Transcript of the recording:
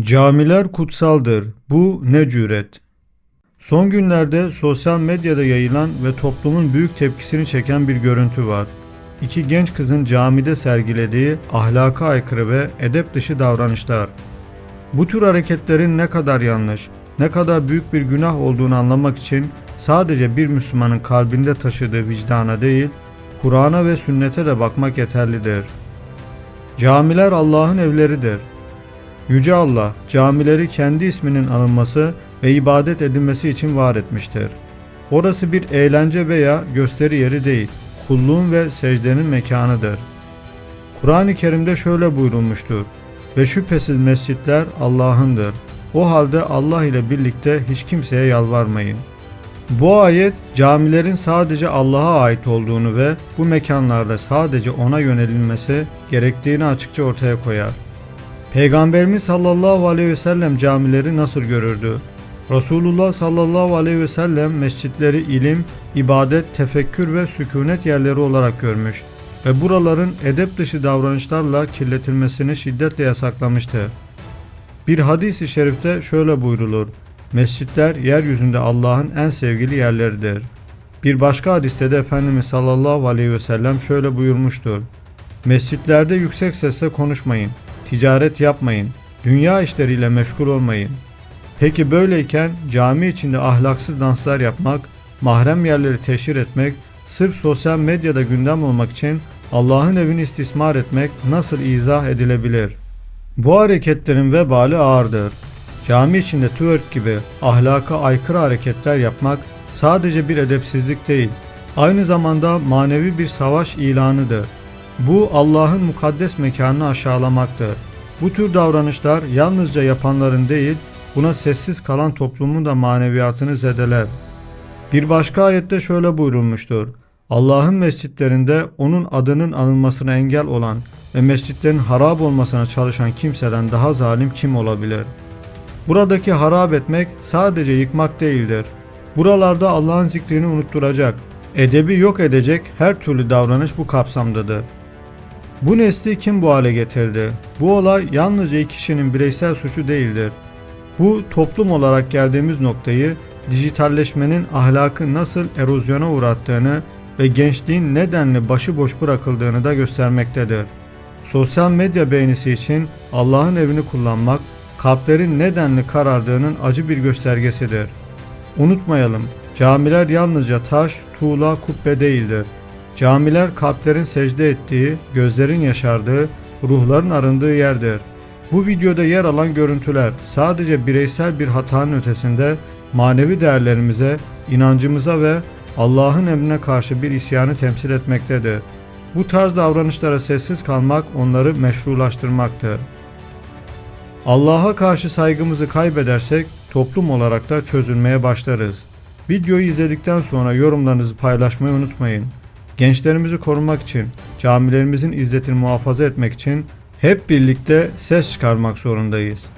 Camiler kutsaldır. Bu ne cüret? Son günlerde sosyal medyada yayılan ve toplumun büyük tepkisini çeken bir görüntü var. İki genç kızın camide sergilediği ahlaka aykırı ve edep dışı davranışlar. Bu tür hareketlerin ne kadar yanlış, ne kadar büyük bir günah olduğunu anlamak için sadece bir Müslümanın kalbinde taşıdığı vicdana değil, Kur'an'a ve sünnete de bakmak yeterlidir. Camiler Allah'ın evleridir. Yüce Allah camileri kendi isminin anılması ve ibadet edilmesi için var etmiştir. Orası bir eğlence veya gösteri yeri değil, kulluğun ve secdenin mekanıdır. Kur'an-ı Kerim'de şöyle buyurulmuştur. Ve şüphesiz mescitler Allah'ındır. O halde Allah ile birlikte hiç kimseye yalvarmayın. Bu ayet camilerin sadece Allah'a ait olduğunu ve bu mekanlarda sadece ona yönelilmesi gerektiğini açıkça ortaya koyar. Peygamberimiz sallallahu aleyhi ve sellem camileri nasıl görürdü? Resulullah sallallahu aleyhi ve sellem mescitleri ilim, ibadet, tefekkür ve sükunet yerleri olarak görmüş ve buraların edep dışı davranışlarla kirletilmesini şiddetle yasaklamıştı. Bir hadis-i şerifte şöyle buyrulur. Mescitler yeryüzünde Allah'ın en sevgili yerleridir. Bir başka hadiste de Efendimiz sallallahu aleyhi ve sellem şöyle buyurmuştur. Mescitlerde yüksek sesle konuşmayın, ticaret yapmayın, dünya işleriyle meşgul olmayın. Peki böyleyken cami içinde ahlaksız danslar yapmak, mahrem yerleri teşhir etmek, sırf sosyal medyada gündem olmak için Allah'ın evini istismar etmek nasıl izah edilebilir? Bu hareketlerin vebali ağırdır. Cami içinde twerk gibi ahlaka aykırı hareketler yapmak sadece bir edepsizlik değil, aynı zamanda manevi bir savaş ilanıdır. Bu Allah'ın mukaddes mekanını aşağılamaktır. Bu tür davranışlar yalnızca yapanların değil, buna sessiz kalan toplumun da maneviyatını zedeler. Bir başka ayette şöyle buyurulmuştur. Allah'ın mescitlerinde onun adının anılmasına engel olan ve mescitlerin harap olmasına çalışan kimseden daha zalim kim olabilir? Buradaki harap etmek sadece yıkmak değildir. Buralarda Allah'ın zikrini unutturacak, edebi yok edecek her türlü davranış bu kapsamdadır. Bu nesli kim bu hale getirdi? Bu olay yalnızca kişinin bireysel suçu değildir. Bu toplum olarak geldiğimiz noktayı dijitalleşmenin ahlakı nasıl erozyona uğrattığını ve gençliğin nedenli başıboş bırakıldığını da göstermektedir. Sosyal medya beğenisi için Allah'ın evini kullanmak kalplerin nedenli karardığının acı bir göstergesidir. Unutmayalım, camiler yalnızca taş, tuğla, kubbe değildir. Camiler kalplerin secde ettiği, gözlerin yaşardığı, ruhların arındığı yerdir. Bu videoda yer alan görüntüler sadece bireysel bir hatanın ötesinde manevi değerlerimize, inancımıza ve Allah'ın emrine karşı bir isyanı temsil etmektedir. Bu tarz davranışlara sessiz kalmak onları meşrulaştırmaktır. Allah'a karşı saygımızı kaybedersek toplum olarak da çözülmeye başlarız. Videoyu izledikten sonra yorumlarınızı paylaşmayı unutmayın. Gençlerimizi korumak için, camilerimizin izzetini muhafaza etmek için hep birlikte ses çıkarmak zorundayız.